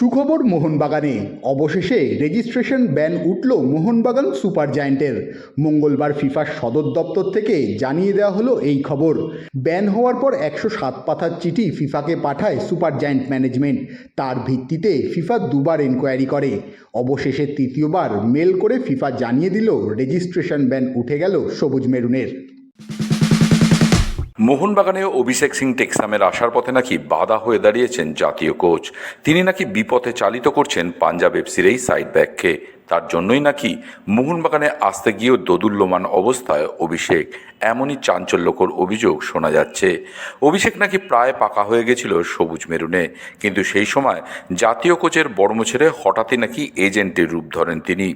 সুখবর মোহনবাগানে। অবশেষে registration ban উঠল মোহনবাগান সুপার জায়েন্টের মঙ্গলবার ফিফার সদর দপ্তর থেকে জানিয়ে দেওয়া হলো এই খবর। ব্যান হওয়ার পর একশো সাত পাতার চিঠি ফিফাকে পাঠায় সুপার জায়েন্ট ম্যানেজমেন্ট তার ভিত্তিতে ফিফা দুবার এনকোয়ারি করে। অবশেষে তৃতীয়বার মেল করে ফিফা জানিয়ে দিল রেজিস্ট্রেশন ব্যান উঠে গেল সবুজ মেরুনের। মোহনবাগানে অভিষেক সিং টেক্সামের আসার পথে নাকি বাধা হয়ে দাঁড়িয়েছেন জাতীয় কোচ। তিনি নাকি বিপথে চালিত করছেন পাঞ্জাব এফসির এই সাইড ব্যাককে তার জন্যই নাকি মোহনবাগানে আসতে গিয়েও দোদুল্যমান অবস্থায় অভিষেক। এমনই চাঞ্চল্যকর অভিযোগ শোনা যাচ্ছে। অভিষেক নাকি প্রায় পাকা হয়ে গেছিল সবুজ মেরুনে। কিন্তু সেই সময় জাতীয় কোচের বর্ম ছেড়ে হঠাৎই নাকি এজেন্টের রূপ ধরেন তিনি।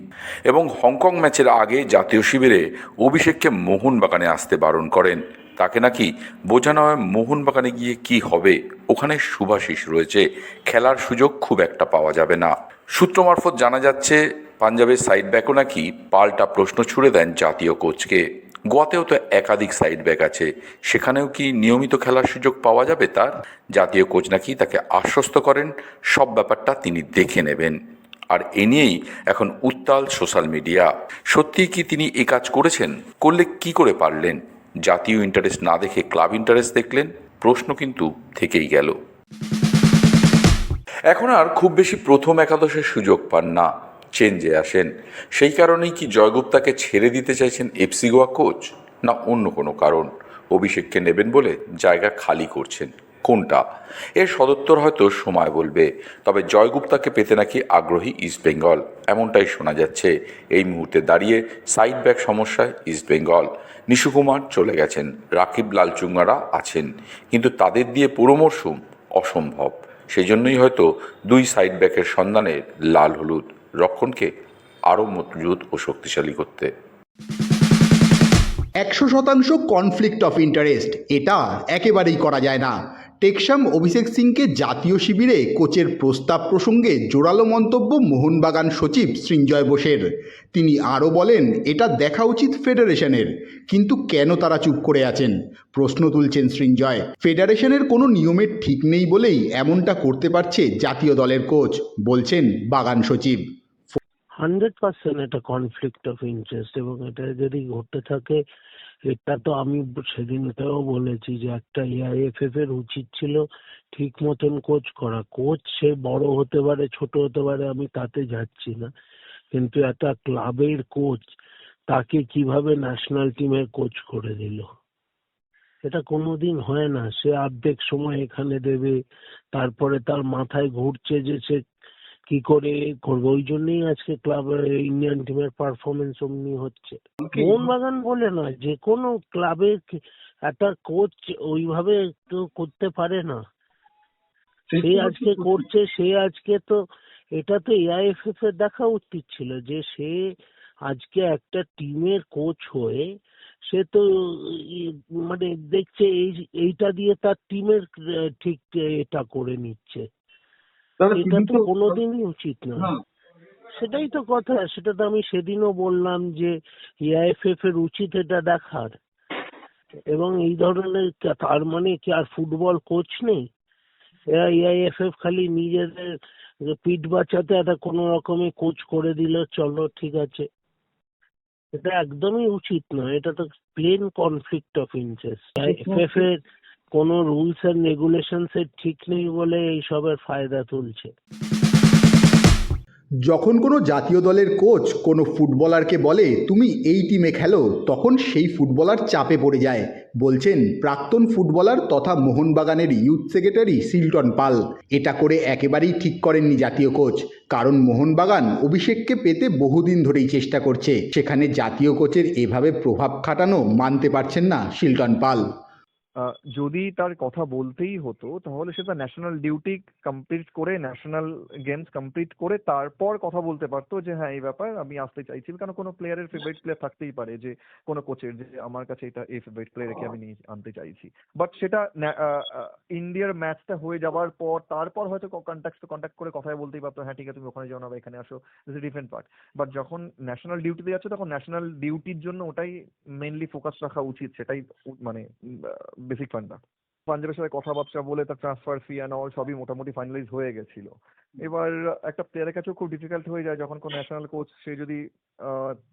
এবং হংকং ম্যাচের আগে জাতীয় শিবিরে অভিষেককে মোহনবাগানে আসতে বারণ করেন। তাকে নাকি বোঝানো হয় মোহনবাগানে গিয়ে কি হবে? ওখানে শুভাশিস রয়েছে। খেলার সুযোগ খুব একটা পাওয়া যাবে না। সূত্র মারফত জানা যাচ্ছে, পাঞ্জাবের সাইড ব্যাকও নাকি পাল্টা প্রশ্ন ছুড়ে দেন জাতীয় কোচকে। গোয়াতেও তো একাধিক সাইড ব্যাক আছে। সেখানেও কি নিয়মিত খেলার সুযোগ পাওয়া যাবে তার? জাতীয় কোচ নাকি তাকে আশ্বস্ত করেন, সব ব্যাপারটা তিনি দেখে নেবেন। আর এ নিয়েই এখন উত্তাল সোশ্যাল মিডিয়া সত্যিই কি তিনি এ কাজ করেছেন? করলে কি করে পারলেন? জাতীয় ইন্টারেস্ট না দেখে ক্লাব ইন্টারেস্ট দেখলেন, প্রশ্ন কিন্তু থেকেই গেল। এখন আর খুব বেশি প্রথম একাদশের সুযোগ পান না, চেঞ্জে আসেন। সেই কারণেই কি জয়গুপ্তাকে ছেড়ে দিতে চাইছেন এফসি গোয়া কোচ না অন্য কোনো কারণ? অভিষেককে নেবেন বলে জায়গা খালি করছেন। কোনটা? এর সদত্তর হয়তো সময় বলবে, তবে জয়গুপ্তাকে পেতে নাকি আগ্রহী ইস্টবেঙ্গল এমনটাই শোনা যাচ্ছে। এই মুহূর্তে দাঁড়িয়ে সাইড ব্যাক সমস্যায় ইস্টবেঙ্গল নিশুকুমার চলে গেছেন, রাকিব লালচুঙ্গারা আছেন, কিন্তু তাদের দিয়ে পুরো মরশুম অসম্ভব। সেই জন্যই হয়তো দুই সাইড ব্যাকের সন্ধানে লাল হলুদ। রক্ষণকে আরও মজবুত ও শক্তিশালী করতে। একশো শতাংশ কনফ্লিক্ট অফ ইন্টারেস্ট এটা একেবারেই করা যায় না। টেকসাম অভিষেক সিংকে জাতীয় শিবিরে কোচের প্রস্তাব প্রসঙ্গে জোরালো মন্তব্য মোহনবাগান সচিব সৃঞ্জয় বোসের। তিনি আরও বলেন, এটা দেখা উচিত ফেডারেশনের, কিন্তু কেন তারা চুপ করে আছেন? প্রশ্ন তুলছেন সৃঞ্জয়। ফেডারেশনের কোনো নিয়মের ঠিক নেই বলেই এমনটা করতে পারছে জাতীয় দলের কোচ, বলছেন বাগান সচিব। হান্ড্রেড পার্সেন্ট এটা কনফ্লিক্ট অফ ইন্টারেস্ট এবং এটা যদি ঘটতে থাকে এটা তো আমি সেদিনটাও বলেছি যে একটা এআইএফএফ এর উচিত ছিল ঠিক মতন কোচ করা। কোচ সে বড় হতে পারে, ছোট হতে পারে, আমি তাতে যাচ্ছি না। কিন্তু একটা ক্লাবের কোচ তাকে কীভাবে ন্যাশনাল টিমের কোচ করে দিল? এটা কোনোদিন হয় না। সে অর্ধেক সময় এখানে দেবে, তারপরে তার মাথায় ঘুরছে যে সে কি করে করব? ওই জন্যই আজকে ক্লাব ইন্ডিয়ান টিমের পারফরমেন্স অমনি হচ্ছে। মোহনবাগান বলে নয় যে কোনো ক্লাবে একটা কোচ ওইভাবে তো করতে পারে না। সে আজকে করছে? সে আজকে তো এটা তো এআইএফএফ এর দেখা উচিত ছিল যে সে আজকে একটা টিমের কোচ হয়ে সে তো মানে দেখছে এই এইটা দিয়ে তার টিমের ঠিক এটা করে নিচ্ছে। এটা তো কোনোদিনই উচিত না সেটাই তো কথা সেটা তো আমি সেদিনও বললাম যে এআইএফএফ এর উচিত এটা দেখার। এবং এই ধরনের তার মানে কি আর ফুটবল কোচ নেই? এরা এআইএফএফ খালি নিজেদের পিঠ বাঁচাতে একটা কোনো রকমে কোচ করে দিল চলো ঠিক আছে। এটা একদমই উচিত নয় এটা তো plain conflict of interest AIFF এর কোনো রুলস এন্ড রেগুলেশনস এর ঠিক নেই বলে এইসবের ফায়দা তুলছে। যখন কোনো জাতীয় দলের কোচ কোনো ফুটবলারকে বলে, তুমি এই টিমে খেলো, তখন সেই ফুটবলার চাপে পড়ে যায়, বলছেন প্রাক্তন ফুটবলার তথা মোহনবাগানের ইউথ সেক্রেটারি সিলটন পাল। এটা করে একেবারেই ঠিক করেননি জাতীয় কোচ কারণ মোহনবাগান অভিষেককে পেতে বহুদিন ধরেই চেষ্টা করছে। সেখানে জাতীয় কোচের এভাবে প্রভাব খাটানো মানতে পারছেন না শিলটন পাল। যদি তার কথা বলতেই হতো, তাহলে সে তার ন্যাশনাল ডিউটি কমপ্লিট করে ন্যাশনাল গেমস কমপ্লিট করে তারপর কথা বলতে পারতো যে হ্যাঁ এই ব্যাপার, আমি আসতে চাইছি। কারণ কোনো প্লেয়ারের ফেভারিট প্লেয়ার থাকতেই পারে যে, কোনো কোচের যে, আমার কাছে এটা এই ফেভারিট প্লেয়ারকে আমি নিয়ে আনতে চাইছি। বাট সেটা ইন্ডিয়ার ম্যাচটা হয়ে যাওয়ার পর, তারপর হয়তো কন্ট্যাক্ট কন্ট্যাক্ট করে কথাই বলতেই পারতো হ্যাঁ ঠিক আছে, তুমি ওখানে যাও, না এখানে আসো। ডিফারেন্ট পার্ট বাট যখন ন্যাশনাল ডিউটিতে যাচ্ছে, তখন ন্যাশনাল ডিউটির জন্য ওটাই মেইনলি ফোকাস রাখা উচিত, সেটাই মানে বেসিক ফান্ডা পাঞ্জাবের সাথে কথাবার্তা বলে তার ট্রান্সফার ফি অ্যান্ড অল সবই মোটামুটি ফাইনালাইজ হয়ে গেছিল। এবার একটা প্লেয়ারের কাছেও খুব ডিফিকাল্ট হয়ে যায় যখন কোনো ন্যাশনাল কোচ সে যদি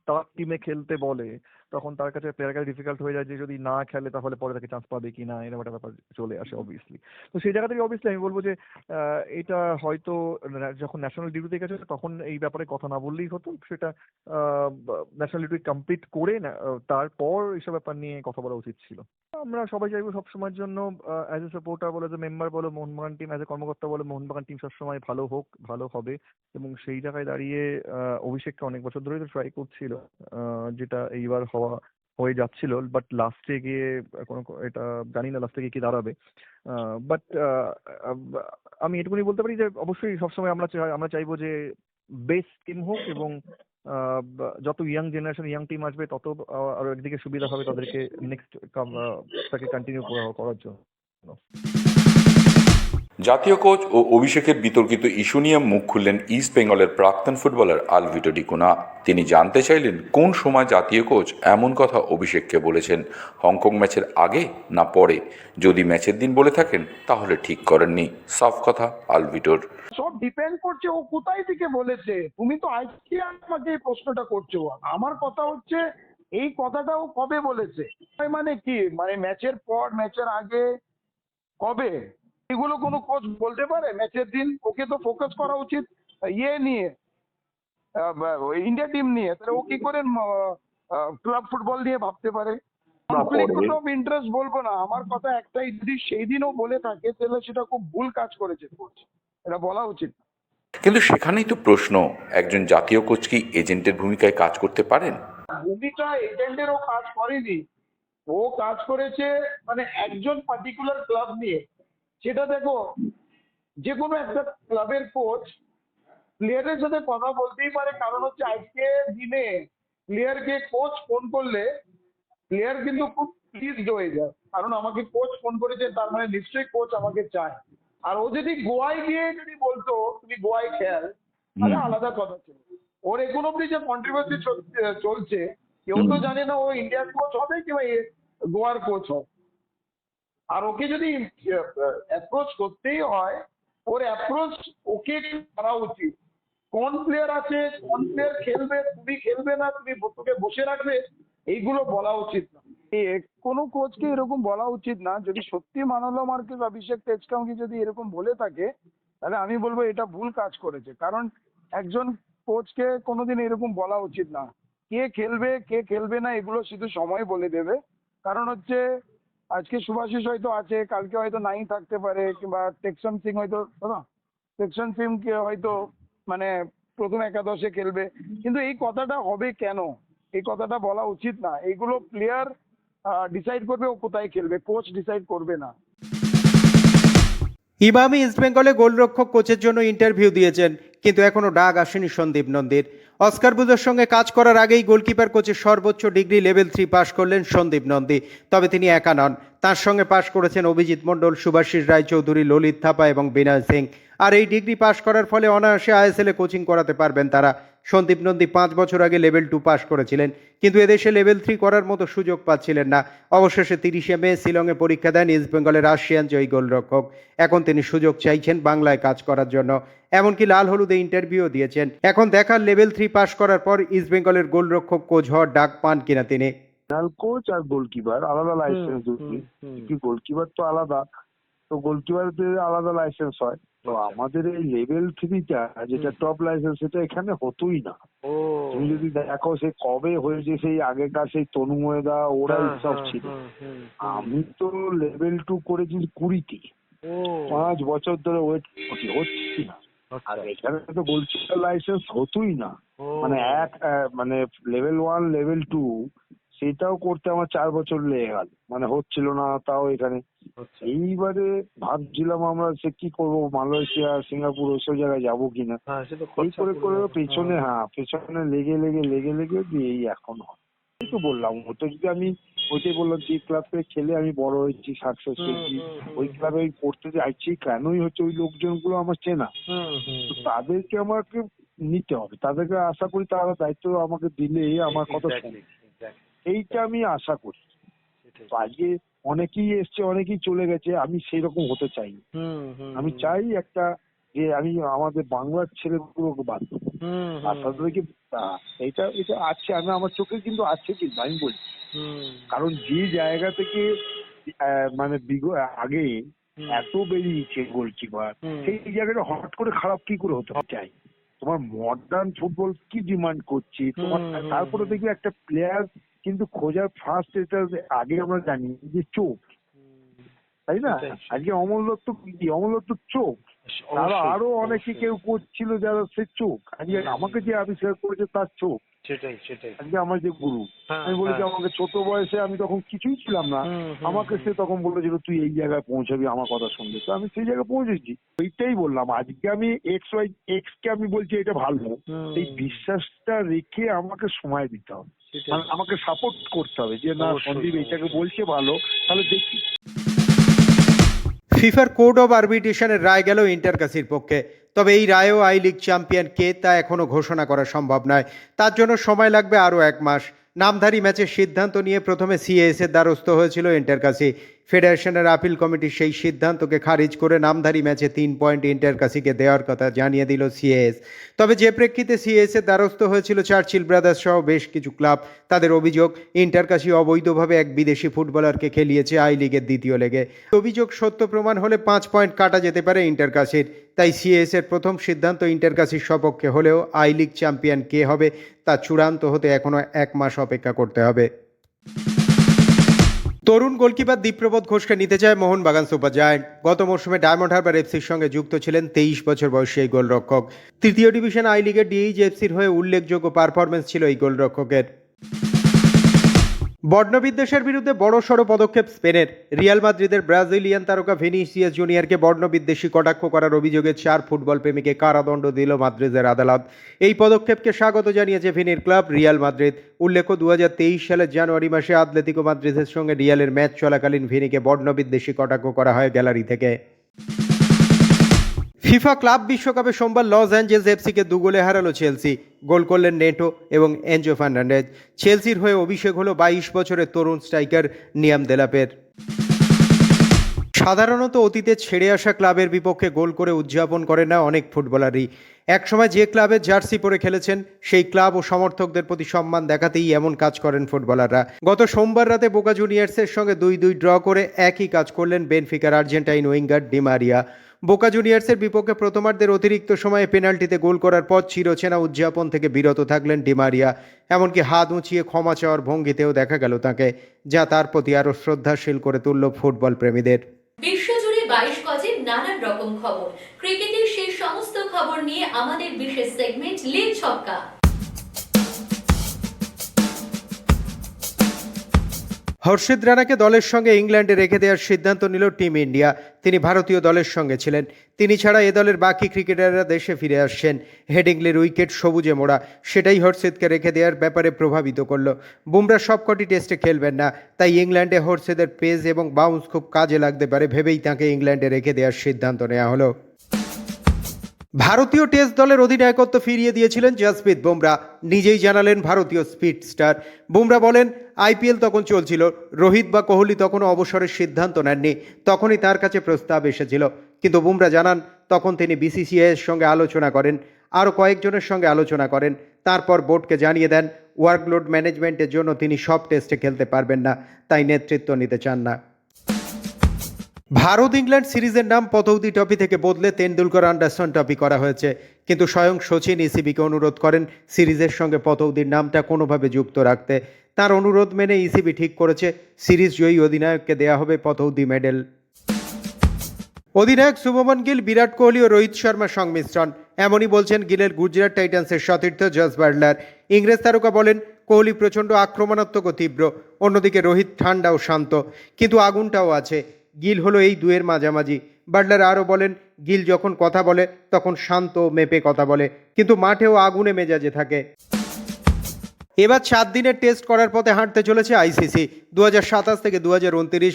তার টিমে খেলতে বলে তখন তার কাছে প্লেয়ারের কাছে ডিফিকাল্ট হয়ে যায় যে যদি না খেলে তাহলে পরে তাকে চান্স পাবে কি না এরকম একটা ব্যাপার চলে আসে অবভিয়াসলি তো সেই জায়গা থেকে অবভিয়াসলি আমি বলব যে এটা হয়তো যখন ন্যাশনাল ডিউটিতে গেছে তখন এই ব্যাপারে কথা না বললেই হতো সেটা ন্যাশনাল ডিউটি কমপ্লিট করে না- তারপর এইসব ব্যাপার নিয়ে কথা বলা উচিত ছিল। আমরা সবাই চাইব সবসময়ের জন্য অ্যাজ এ সাপোর্টার বলো যে মেম্বার বলো মোহনবাগান টিম অ্যাজ এ কর্মকর্তা বলো মোহনবাগান টিম সবসময় ভালো হোক, ভালো হবে। এবং সেই জায়গায় দাঁড়িয়ে অভিষেককে অনেক বছর ধরেই তো ট্রাই করছিল যেটা এইবার হওয়া, হয়ে যাচ্ছিল। বাট লাস্টে গিয়ে, কোনো, এটা জানি না লাস্টে গিয়ে কি দাঁড়াবে। বাট আমি এটুকুনি বলতে পারি যে, অবশ্যই সবসময় আমরা আমরা চাইব যে বেস্ট টিম হোক এবং যত ইয়াং জেনারেশন ইয়াং টিম আসবে, তত আরও একদিকে সুবিধা হবে তাদেরকে নেক্সট তাকে কন্টিনিউ করার জন্য। জাতীয় কোচ ও অভিষেকের বিতর্কিত ইস্যু নিয়ে মুখ খুললেন ইস্ট বেঙ্গলের প্রাক্তন ফুটবলার আলভিটো ডিকুনা তিনি জানতে চাইলেন, কোন সময় জাতীয় কোচ এমন কথা অভিষেককে বলেছেন, হংকং ম্যাচের আগে না পরে? যদি ম্যাচের দিন বলে থাকেন, তাহলে ঠিক করেননি। সাফ কথা, আলভিটোর। সব ডিপেন্ড করছে ও কোথায় থেকে বলেছে। তুমি তো আজকে আমাকে এই প্রশ্নটা করছ। আমার কথা হচ্ছে, এই কথাটা ও কবে বলেছে? মানে কি? মানে ম্যাচের পর, ম্যাচের আগে? কবে? এগুলো কোনো কোচ বলতে পারে? ম্যাচের দিন ওকে তো ফোকাস করা উচিত ইয়ে নিয়ে ইন্ডিয়া টিম নিয়ে। তাহলে ও কি করে ক্লাব ফুটবল নিয়ে ভাবতে পারে? কনফ্লিক্ট অফ ইন্টারেস্ট বলব না। আমার কথা একটাই যদি সেই দিনও বলে থাকে তাহলে সেটা খুব ভুল কাজ করেছে কোচ এটা বলা উচিত। কিন্তু সেখানেই তো প্রশ্ন একজন জাতীয় কোচ কি এজেন্টের ভূমিকায় কাজ করতে পারেন? ভূমিকা এজেন্টেরও কাজ করেনি। ও কাজ করেছে মানে একজন পার্টিকুলার ক্লাব নিয়ে। সেটা দেখো যে কোনো একটা ক্লাবের কোচ প্লেয়ারের সাথে কথা বলতেই পারে। কারণ হচ্ছে আজকে দিনে প্লেয়ারকে কোচ ফোন করলে প্লেয়ার কিন্তু খুব প্লিজড হয়ে যায়। কারণ আমাকে কোচ ফোন করেছে তার মানে নিশ্চয়ই কোচ আমাকে চায়। আর ও যদি গোয়ায় গিয়ে যদি বলতো তুমি গোয়ায় খেল তাহলে আলাদা কথা ছিল। ওর এখন অব্দি যে কন্ট্রোভার্সি চলছে কেউ তো জানে না ও ইন্ডিয়ার কোচ হবে কিংবা গোয়ার কোচ হবে। আর ওকে যদি অ্যাপ্রোচ করতেই হয়, ওর অ্যাপ্রোচ ওকে করা উচিত। কোন প্লেয়ার আছে, কোন প্লেয়ার খেলবে, তুমি খেলবে না, তুমি তোকে বসে রাখবে, এইগুলো বলা উচিত না। কোনো কোচকে এরকম বলা উচিত না। যদি সত্যি মানলো মার্কেস, অভিষেক টেচকামকে যদি এরকম বলে থাকে, তাহলে আমি বলব এটা ভুল কাজ করেছে। কারণ একজন কোচকে কোনোদিন এরকম বলা উচিত না। কে খেলবে কে খেলবে না, এগুলো শুধু সময় বলে দেবে। কারণ হচ্ছে আজকে শুভাশিস হয়তো আছে, কালকে হয়তো নাই থাকতে পারে, কিংবা টেকসন সিং হয়তো টেকসন সিং কে হয়তো মানে প্রথম একাদশে খেলবে। কিন্তু এই কথাটা হবে কেন? এই কথাটা বলা উচিত না। এইগুলো প্লেয়ার ডিসাইড করবে ও কোথায় খেলবে কোচ ডিসাইড করবে না। ইমামি ইস্টবেঙ্গলে গোলরক্ষক কোচের জন্য ইন্টারভিউ দিয়েছেন, কিন্তু এখনও ডাক আসেনি সন্দীপ নন্দীর। অস্কার বুজোর সঙ্গে কাজ করার আগেই গোলকিপার কোচের সর্বোচ্চ ডিগ্রি লেভেল থ্রি পাশ করলেন সন্দীপ নন্দী, তবে তিনি একা নন। তার সঙ্গে পাশ করেছেন অভিজিৎ মণ্ডল, সুভাষিস রায়চৌধুরী, ললিত থাপা এবং বিনয় সিং। আর এই ডিগ্রি পাশ করার ফলে অনায়াসে আইএসএলে কোচিং করাতে পারবেন তারা। সন্দীপ নন্দী পাঁচ বছর আগে লেভেল টু পাশ করেছিলেন কিন্তু এদেশে লেভেল থ্রি করার মতো সুযোগ পাচ্ছিলেন না। অবশেষে তিরিশে মে শিলংয়ে পরীক্ষা দেন ইস্ট বেঙ্গলের রাশিয়ান জয়ী গোলরক্ষক। এখন তিনি সুযোগ চাইছেন বাংলায় কাজ করার জন্য। এমনকি লাল হলুদে ইন্টারভিউ দিয়েছেন। এখন দেখার লেভেল থ্রি পাশ করার পর ইস্ট বেঙ্গলের গোলরক্ষক কোচ হওয়ার ডাক পান কিনা তিনি। কোচ আর গোলকিপার আলাদা লাইসেন্স কি গোলকিপার তো আলাদা তো গোলকিপারদের আলাদা লাইসেন্স হয়। তো আমাদের এই লেভেল থ্রিটা যেটা টপ লাইসেন্স সেটা এখানে হতোই না। তুমি যদি দেখো সে কবে হয়েছে সেই আগেকার সেই তনু ময়দা ওরাই সব ছিল। আমি তো লেভেল টু করেছি কুড়িতে পাঁচ বছর ধরে ওয়েট করছি হচ্ছি না। আর এখানে তো গোলকিপার লাইসেন্স হতোই না। মানে এক মানে লেভেল ওয়ান লেভেল টু সেটাও করতে আমার চার বছর লেগে গেল। মানে হচ্ছিল না তাও এখানে। আচ্ছা। এইবারে ভাবছিলাম আমরা সে কি করব মালয়েশিয়া সিঙ্গাপুর ওইসব জায়গায় যাব কিনা। হ্যাঁ এই করে করে পেছনে হ্যাঁ। পেছনে লেগে লেগে লেগে লেগে দিয়ে এই এখন হয়। তো বললাম ওটা যদি আমি ওইটাই বললাম যে ক্লাবে খেলে আমি বড় হয়েছি সাকসেস হুম, ওই ক্লাবে আমি পড়তে চাইছি কেনই হচ্ছে ওই লোকজনগুলো আমার চেনা? তো তাদেরকে আমাকে নিতে হবে। তাদেরকে আশা করি তারা দায়িত্ব আমাকে দিলে আমার কথা exactly, এইটা আমি আশা করি। আজকে অনেকেই এসছে অনেকেই চলে গেছে আমি সেই রকম হতে চাই আমি চাই একটা যে আমি আমাদের বাংলার ছেলেগুলোকে বাদ আর তাদেরকে এটা এটা আছে আমি আমার চোখে কিন্তু আছে কিন্তু আমি বলছি কারণ যে জায়গা থেকে মানে আগে এত বেরিয়েছে গোলকিপার। সেই জায়গাটা হঠাৎ করে খারাপ কি করে হতে চাই তোমার মডার্ন ফুটবল কি ডিমান্ড করছে? তোমার তারপরে। দেখবে একটা প্লেয়ার কিন্তু খোঁজার ফার্স্ট এটা আগে আমরা জানি যে চোখ। তাই না। আজকে অমল দত্ত কি? অমল দত্ত চোখ। তারা আরও অনেকে কেউ করছিল যারা সে চোখ। আজকে আমাকে যে আবিষ্কার করেছে তার চোখ। সেটাই সেটাই। আজকে আমার যে গুরু হ্যাঁ, আমি বলেছি হ্যাঁ। আমাকে ছোট বয়সে আমি তখন কিছুই ছিলাম না। আমাকে সে তখন বলেছিল তুই এই জায়গায় পৌঁছাবি আমার কথা শুনবে। তো আমি সেই জায়গায় পৌঁছেছি। ওইটাই বললাম আজকে আমি এক্স ওয়াই এক্স কে আমি বলছি এটা ভালো। এই বিশ্বাসটা রেখে আমাকে সময় দিতে হবে। আমাকে সাপোর্ট করতে হবে যে না সন্দীপ এটাকে বলছে ভালো তাহলে দেখি। ফিফার কোড অব আরবিট্রেশনের রায় গেল ইন্টারকাসির পক্ষে। তবে এই রায়ও আই লিগ চ্যাম্পিয়ন কে তা এখনও ঘোষণা করা সম্ভব নয়। তার জন্য সময় লাগবে আরও এক মাস। নামধারী ম্যাচের সিদ্ধান্ত নিয়ে প্রথমে সিএএস এর দ্বারস্থ হয়েছিল ইন্টারকাসি ফেডারেশনের আপিল কমিটির সেই সিদ্ধান্তকে খারিজ করে নামধারী ম্যাচে তিন পয়েন্ট ইন্টারকাসিকে দেওয়ার কথা জানিয়ে দিল সিএএস তবে যে প্রেক্ষিতে সিএস এর দ্বারস্থ হয়েছিল চার্চিল ব্রাদার্স সহ বেশ কিছু ক্লাব, তাদের অভিযোগ ইন্টারকাসি অবৈধভাবে এক বিদেশি ফুটবলারকে খেলিয়েছে আই লিগের দ্বিতীয় লেগে। অভিযোগ সত্য প্রমাণ হলে পাঁচ পয়েন্ট কাটা যেতে পারে ইন্টারকাসির তাই সিএস এর প্রথম সিদ্ধান্ত ইন্টারকাসির সপক্ষে হলেও আই লিগ চ্যাম্পিয়ন কে হবে তা চূড়ান্ত হতে এখনও এক মাস অপেক্ষা করতে হবে। তরুণ গোলকিপার দীপ্রবোধ ঘোষকে নিতে চায় মোহনবাগান সুপার জায়ান্ট। গত মৌসুমে ডায়মন্ড হারবার এফসির সঙ্গে যুক্ত ছিলেন তেইশ বছর বয়সী এই গোলরক্ষক। তৃতীয় ডিভিশন আই লিগের ডিএইচ এফসির হয়ে উল্লেখযোগ্য পারফরমেন্স ছিল এই গোলরক্ষকের। বর্ণবিদ্বেষের বিরুদ্ধে বড় সড় পদক্ষেপ স্পেনের। রিয়াল মাদ্রিদের ব্রাজিলিয়ান তারকা ভিনিসিয়াস জুনিয়রকে বর্ণবিদ্বেষী কটাক্ষ করার অভিযোগে চার ফুটবল প্রেমীকে কারাদণ্ড দিল মাদ্রিদের আদালত। এই পদক্ষেপকে স্বাগত জানিয়েছে ভিনির ক্লাব রিয়াল মাদ্রিদ। উল্লেখ্য দু হাজার তেইশ সালের জানুয়ারি মাসে আতলেতিকো মাদ্রিদের সঙ্গে রিয়ালের ম্যাচ চলাকালীন ভিনিকে বর্ণবিদ্বেষী কটাক্ষ করা হয় গ্যালারি থেকে। ফিফা ক্লাব বিশ্বকাপে সোমবার লস অ্যাঞ্জেলস এফসিকে দু গোলে হারালো চেলসি। গোল করলেন নেটো এবং এনজো ফার্নান্ডেজ। চেলসির হয়ে অভিষেক হলো বাইশ বছরের তরুণ স্ট্রাইকার নিয়াম দেলাপের। সাধারণত অতীতে ছেড়ে আসা ক্লাবের বিপক্ষে গোল করে উদযাপন করে না অনেক ফুটবলারই। একসময় যে ক্লাবের জার্সি পরে খেলেছেন, সেই ক্লাব ও সমর্থকদের প্রতি সম্মান দেখাতেই এমন কাজ করেন ফুটবলাররা। গত সোমবার রাতে বোকা জুনিয়র্সের সঙ্গে দুই দুই ড্র করে একই কাজ করলেন বেনফিকার আর্জেন্টাইন উইঙ্গার ডিমারিয়া বোকা জুনিয়র্সের বিপক্ষে প্রথমার্ধের অতিরিক্ত সময়ে পেনাল্টিতে গোল করার পর চিরচেনা উদযাপন থেকে বিরত থাকলেন ডিমারিয়া এমনকি হাত উঁচিয়ে ক্ষমা চাওয়ার ভঙ্গিতেও দেখা গেল তাকে, যা তার প্রতি আরও শ্রদ্ধাশীল করে তুলল ফুটবল প্রেমীদের। বিশ্বজুড়ে বাইশ গজের নানান রকম খবর। ক্রিকেটের সেই সমস্ত খবর নিয়ে আমাদের বিশেষ সেগমেন্ট লীগ ছক্কা। হর্ষিদ রানাকে দলের সঙ্গে ইংল্যান্ডে রেখে দেওয়ার সিদ্ধান্ত নিল টিম ইন্ডিয়া। তিনি ভারতীয় দলের সঙ্গে ছিলেন। তিনি ছাড়া এ দলের বাকি ক্রিকেটাররা দেশে ফিরে আসছেন। হেডিংলির উইকেট সবুজে মোড়া, সেটাই হর্ষিদকে রেখে দেওয়ার ব্যাপারে প্রভাবিত করল। বুমরা সবকটি টেস্টে খেলবেন না, তাই ইংল্যান্ডে হর্ষিদের পেস এবং বাউন্স খুব কাজে লাগতে পারে, ভেবেই তাকে ইংল্যান্ডে রেখে দেওয়ার সিদ্ধান্ত নেওয়া হলো। ভারতীয় টেস্ট দলের অধিনায়কত্ব ফিরিয়ে দিয়েছিলেন জসপ্রীত বুমরা। নিজেই জানালেন ভারতীয় স্পিড স্টার বুমরা বলেন, আইপিএল তখন চলছিল। রোহিত বা কোহলি তখনও অবসরের সিদ্ধান্ত নেননি। তখনই তার কাছে প্রস্তাব এসেছিল। কিন্তু বুমরা জানান, তখন তিনি বিসিসিআই এর সঙ্গে আলোচনা করেন। আরও কয়েকজনের সঙ্গে আলোচনা করেন। তারপর বোর্ডকে জানিয়ে দেন, ওয়ার্কলোড ম্যানেজমেন্টের জন্য তিনি সব টেস্টে খেলতে পারবেন না। তাই নেতৃত্ব নিতে চান না। ভারত ইংল্যান্ড সিরিজের নাম পতৌদি ট্রফি থেকে বদলে তেন্ডুলকর আন্ডারসন ট্রফি করা হয়েছে। কিন্তু স্বয়ং সচিন ইসিবিকে অনুরোধ করেন সিরিজের সঙ্গে পতৌদির নামটা কোনোভাবে যুক্ত রাখতে। তার অনুরোধ মেনে ইসিবি ঠিক করেছে। সিরিজ জয়ী অধিনায়ককে দেয়া হবে পতৌদি মেডেল। অধিনায়ক শুভমন গিল, বিরাট কোহলি ও রোহিত শর্মার সংমিশ্রণ। এমনই বলছেন গিলের গুজরাট টাইটান্সের সতীর্থ জস বার্লার। ইংরেজ তারকা বলেন, কোহলি প্রচণ্ড আক্রমণাত্মক ও তীব্র। অন্যদিকে রোহিত ঠান্ডা ও শান্ত। কিন্তু আগুনটাও আছে। গিল হলো এই দুয়ের মাঝামাঝি। বাটলার আরও বলেন, গিল যখন কথা বলে, তখন শান্ত, মেপে কথা বলে। কিন্তু মাঠেও আগুনে মেজাজে থাকে। এবার সাত দিনের টেস্ট করার পথে হাঁটতে চলেছে আইসিসি। দু হাজার সাতাশ থেকে দু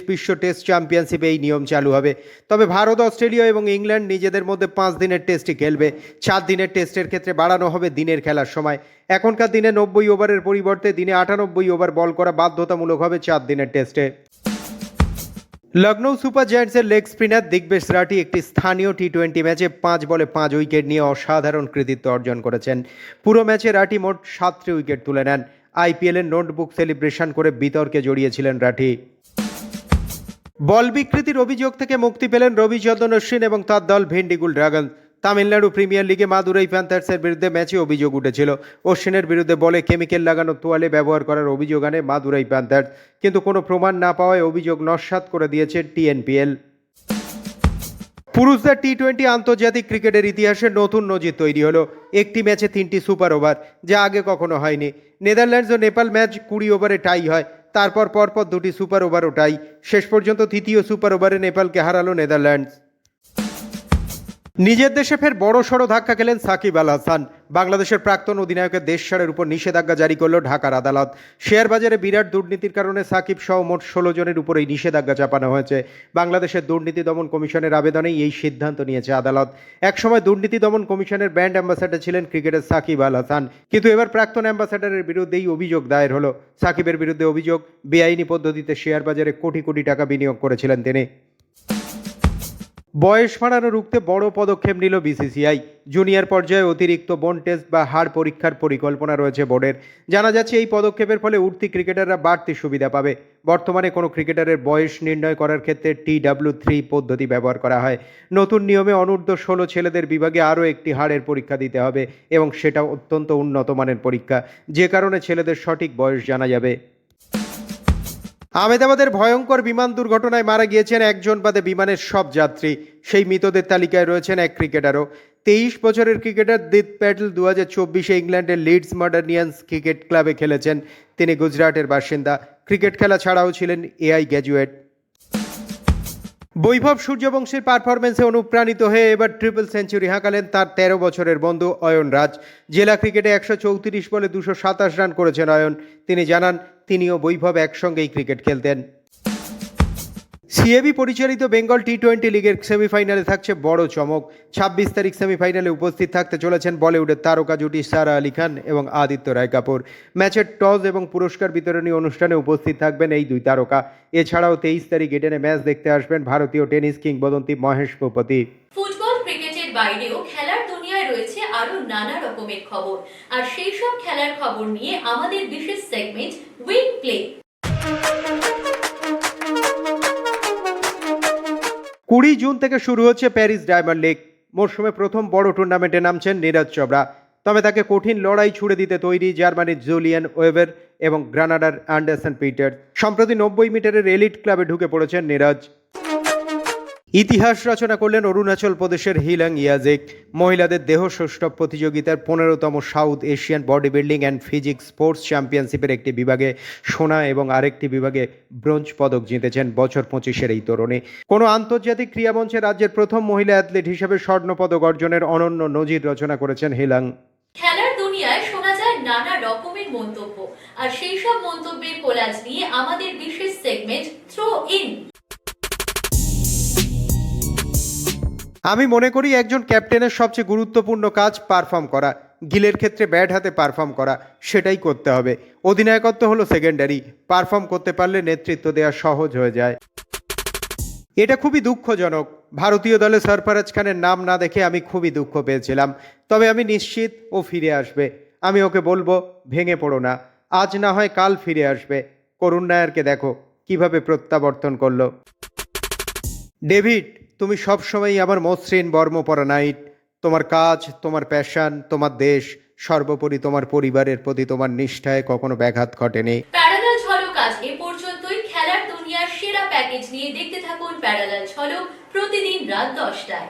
বিশ্ব টেস্ট চ্যাম্পিয়নশিপে এই নিয়ম চালু হবে। তবে ভারত, অস্ট্রেলিয়া এবং ইংল্যান্ড নিজেদের মধ্যে পাঁচ দিনের টেস্টই খেলবে। চার দিনের টেস্টের ক্ষেত্রে বাড়ানো হবে দিনের খেলার সময়। এখনকার দিনে নব্বই ওভারের পরিবর্তে দিনে আটানব্বই ওভার বল করা বাধ্যতামূলক হবে চার দিনের টেস্টে। লখনৌ সুপার জায়ান্টসের লেগ স্পিনার দিগ্বেশ রাঠি একটি স্থানীয় টি টোয়েন্টি ম্যাচে পাঁচ বলে পাঁচ উইকেট নিয়ে অসাধারণ কৃতিত্ব অর্জন করেছেন। পুরো ম্যাচে রাঠি মোট সাতটি উইকেট তুলে নেন। আইপিএলের নোটবুক সেলিব্রেশন করে বিতর্কে জড়িয়েছিলেন রাঠি। বল বিকৃতির অভিযোগ থেকে মুক্তি পেলেন রবিচন্দ্রন অশ্বিন এবং তার দল ভেন্ডিগুল ড্রাগন তামিলনাড়ু প্রিমিয়ার লিগে মাদুরাই প্যান্থার্সের বিরুদ্ধে ম্যাচে অভিযোগ উঠেছিল। অশ্বিনের বিরুদ্ধে বলে কেমিক্যাল লাগানো তোয়ালে ব্যবহার করার অভিযোগ আনে মাদুরাই প্যান্থার্স। কিন্তু কোনো প্রমাণ না পাওয়ায় অভিযোগ নস্যাৎ করে দিয়েছে টিএনপিএল। পুরুষদের টি টোয়েন্টি আন্তর্জাতিক ক্রিকেটের ইতিহাসে নতুন নজির তৈরি হলো। একটি ম্যাচে তিনটি সুপার ওভার, যা আগে কখনো হয়নি। নেদারল্যান্ডস ও নেপাল ম্যাচ কুড়ি ওভারে টাই হয়, তারপর পরপর দুটি সুপার ওভারও টাই। শেষ পর্যন্ত তৃতীয় সুপার ওভারে নেপালকে হারালো নেদারল্যান্ডস। নিজের দেশে ফের বড় সড়ো ধাক্কা খেলেন সাকিব আল হাসান। বাংলাদেশের প্রাক্তন অধিনায়কের দেশ ছাড়ের উপর নিষেধাজ্ঞা জারি করল ঢাকার আদালত। শেয়ার বাজারে বিরাট দুর্নীতির কারণে সাকিব সহ মোট ষোলো জনের উপর এই নিষেধাজ্ঞা চাপানো হয়েছে। বাংলাদেশের দুর্নীতি দমন কমিশনের আবেদনেই এই সিদ্ধান্ত নিয়েছে আদালত। একসময় দুর্নীতি দমন কমিশনের ব্র্যান্ড অ্যাম্বাসাডার ছিলেন ক্রিকেটের সাকিব আল হাসান। কিন্তু এবার প্রাক্তন অ্যাম্বাসাডারের বিরুদ্ধেই অভিযোগ দায়ের হলো। সাকিবের বিরুদ্ধে অভিযোগ, বেআইনি পদ্ধতিতে শেয়ার বাজারে কোটি কোটি টাকা বিনিয়োগ করেছিলেন তিনি। বয়স বাড়ানো রুখতে বড় পদক্ষেপ নিল বিসিসিআই। জুনিয়র পর্যায়ে অতিরিক্ত বোন টেস্ট বা হাড় পরীক্ষার পরিকল্পনা রয়েছে বোর্ডের। জানা যাচ্ছে, এই পদক্ষেপের ফলে উঠতি ক্রিকেটাররা বাড়তি সুবিধা পাবে। বর্তমানে কোনো ক্রিকেটারের বয়স নির্ণয় করার ক্ষেত্রে টি ডাব্লিউ থ্রি পদ্ধতি ব্যবহার করা হয়। নতুন নিয়মে অনূর্ধ্ব ষোলো ছেলেদের বিভাগে আরও একটি হাড়ের পরীক্ষা দিতে হবে এবং সেটা অত্যন্ত উন্নত মানের পরীক্ষা। যে কারণে ছেলেদের সঠিক বয়স জানা যাবে। আহমেদাবাদের ভয়ঙ্কর বিমান দুর্ঘটনায় মারা গিয়েছেন একজন বাদে বিমানের সব যাত্রী। সেই মৃতদের তালিকায় রয়েছেন এক ক্রিকেটারও। তেইশ বছরের ক্রিকেটার দিত প্যাটেল দু হাজার চব্বিশে ইংল্যান্ডের লিডস মডার্নিয়ান্স ক্রিকেট ক্লাবে খেলেছেন। তিনি গুজরাটের বাসিন্দা। ক্রিকেট খেলা ছাড়াও ছিলেন এআই গ্র্যাজুয়েট বৈভব সূর্যবংশীর পারফরমেন্সে অনুপ্রাণিত হয়ে এবার ট্রিপল সেঞ্চুরি হাঁকালেন তার তেরো বছরের বন্ধু অয়ন রাজ। জেলা ক্রিকেটে একশো চৌত্রিশ বলে দুশো সাতাশ রান করেছেন অয়ন। তিনি জানান তিনিও বৈভব একসঙ্গেই ক্রিকেট খেলতেন। সিএবি পরিচালিত বেঙ্গল টি টোয়েন্টি লিগের সেমিফাইনালে থাকছে বড় চমক। ছাব্বিশ তারিখ সেমিফাইনালে উপস্থিত থাকতে চলেছেন বলিউডের তারকা জুটি সারা আলী খান এবং আদিত্য রায় কাপুর। ম্যাচের টস এবং পুরস্কার বিতরণী অনুষ্ঠানে উপস্থিত থাকবেন এই দুই তারকা। এছাড়াও তেইশ তারিখ এডেনে ম্যাচ দেখতে আসবেন ভারতীয় টেনিস কিংবদন্তি মহেশ ভূপতি। বাইরেও খেলার দুনিয়ায় রয়েছে আরও নানা রকমের খবর। আর সেই সব খেলার খবর নিয়ে আমাদের বিশেষ সেগমেন্ট উইন প্লে কুড়ি জুন থেকে শুরু হচ্ছে প্যারিস ডায়মন্ড লিগ। মরশুমে প্রথম বড় টুর্নামেন্টে নামছেন নীরজ চোপড়া। তবে তাকে কঠিন লড়াই ছুড়ে দিতে তৈরি জার্মানির জুলিয়ান ওয়েভার এবং গ্রানাডার অ্যান্ডারসন পিটার সম্প্রতি নব্বই মিটারের এলিট ক্লাবে ঢুকে পড়েছেন নীরজ। ইতিহাস রচনা করলেন অরুণাচল প্রদেশের হিলাং ইয়াজেক। মহিলাদের দেহ সৌষ্ঠব প্রতিযোগিতার পনেরোতম South Asian body building and physics sports চ্যাম্পিয়নশিপের একটি বিভাগে সোনা এবং আরেকটি বিভাগে ব্রোঞ্জ পদক জিতেছেন বছর পঁচিশের এই তরুণী। কোনো আন্তর্জাতিক ক্রীড়ামঞ্চে রাজ্যের প্রথম মহিলা অ্যাথলিট হিসেবে স্বর্ণপদক অর্জনের অনন্য নজির রচনা করেছেন হিলাং। খেলার দুনিয়ায় শোনা যায় নানা রকমের মন্তব্য। আর সেই সব মন্তব্যের কোলাজ নিয়ে আমাদের বিশেষ সেগমেন্ট থ্রো ইন আমি মনে করি একজন ক্যাপ্টেনের সবচেয়ে গুরুত্বপূর্ণ কাজ পারফর্ম করা। গিলের ক্ষেত্রে ব্যাট হাতে পারফর্ম করা, সেটাই করতে হবে। অধিনায়কত্ব হলো সেকেন্ডারি পারফর্ম করতে পারলে নেতৃত্ব দেওয়া সহজ হয়ে যায়। এটা খুবই দুঃখজনক। ভারতীয় দলে সরফরাজ খানের নাম না দেখে আমি খুবই দুঃখ পেয়েছিলাম। তবে আমি নিশ্চিত ও ফিরে আসবে। আমি ওকে বলব, ভেঙে পড়ো না। আজ না হয় কাল ফিরে আসবে। করুণ নায়ারকে দেখো, কীভাবে প্রত্যাবর্তন করল। ডেভিড তুমি সবসময়ই আমার মসৃণ বর্মপরা নাইট তোমার কাজ, তোমার প্যাশন, তোমার দেশ, সর্বোপরি তোমার পরিবারের প্রতি তোমার নিষ্ঠায় কখনো ব্যাঘাত ঘটেনি। সেরা প্যাকেজ নিয়ে দেখতে থাকুন প্যারালাল প্রতিদিন রাত দশটায়।